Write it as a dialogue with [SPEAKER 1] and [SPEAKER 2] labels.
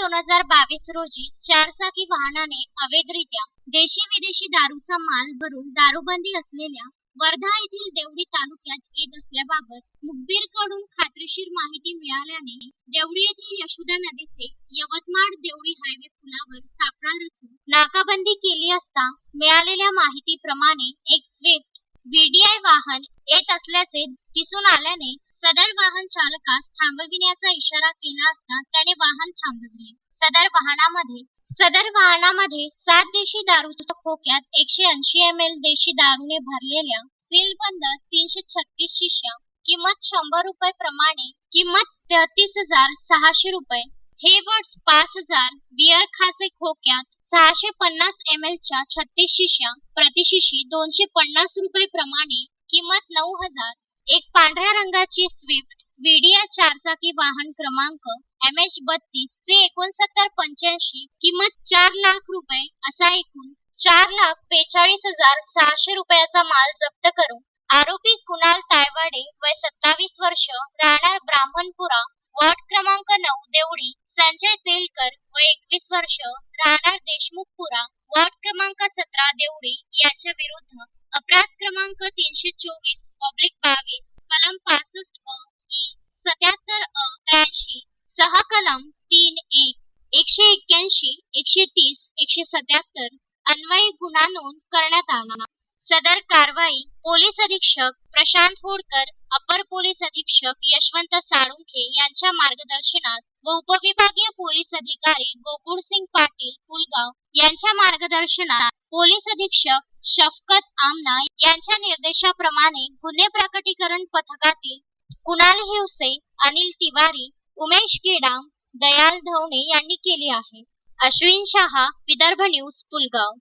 [SPEAKER 1] दोन हजार बावीस रोजी चारचाकी वाहनाने अवैधरित्या देशी विदेशी दारूचा माल भरून दारूबंदी असलेल्या वर्धा येथील देवडी तालुक्यात येत असल्याबाबत मुखबीरकडून खात्रीशीर माहिती मिळाल्याने देवडी येथील यशोदा नदीचे यवतमाळ देवडी हायवे पुलावर सापळा रचून नाकाबंदी केली असता मिळालेल्या माहितीप्रमाणे एक स्विफ्ट व्हीडीआय वाहन येत असल्याचे दिसून आल्याने सदर वाहन चालकास थांबविण्याचा इशारा केला असता त्याने वाहन थांबविले. सदर वाहनामध्ये सदर वाहनामध्ये सात देशी दारूच्या खोक्यात एकशे ऐंशी एम एल देशी दारूने भरलेल्या सीलबंद तीनशे छत्तीस शिष्या किंमत शंभर रुपये प्रमाणे किंमत तेहतीस हजार सहाशे रुपये. हे वर्ड्स पाच हजार बियर खाचे खोक्यात सहाशे पन्नास एम च्या छत्तीस शिष्या प्रतिशिशी दोनशे पन्नास रुपये प्रमाणे किंमत नऊ हजार एक पांढऱ्या रंगाची स्विफ्ट व्हीडिया चारचाकी वाहन क्रमांक एम एच बत्तीस ते एकोणसत्तर पंच्याऐंशी किंमत चार लाख रुपये असा एकूण चार लाख बेचाळीस हजार सहाशे रुपयाचा माल जप्त करून आरोपी कुणाल तायवाडे वय सत्तावीस वर्ष राहणार ब्राह्मणपुरा वॉर्ड क्रमांक नऊ देवडी संजय तेलकर वय एकवीस वर्ष राहणार देशमुखपुरा वॉर्ड क्रमांक सतरा देवडी यांच्या विरुद्ध अपराध क्रमांक तीनशे चोवीस पब्लिक बावीस कलम पासष्ट अ ई सत्याहत्तर अ त्र्याऐंशी सहा कलम तीन एक एकशे एक्क्याऐंशी एकशे तीस एकशे सत्याहत्तर अन्वयी गुन्हा नोंद करण्यात आला. सदर कारवाई पोलीस अधीक्षक प्रशांत होडकर अपर पोलीस अधीक्षक यशवंत साळुंखे यांच्या मार्गदर्शनात व उपविभागीय पोलीस अधिकारी गोकुळसिंग पाटील पुलगाव यांच्या मार्गदर्शनात पोलीस अधीक्षक शफकत आमना यांच्या निर्देशाप्रमाणे गुन्हे प्रकटीकरण पथकातील कुणाल हिवसे अनिल तिवारी उमेश गेडाम दयाल धवणे यांनी केली आहे. अश्विन शहा विदर्भ न्यूज पुलगाव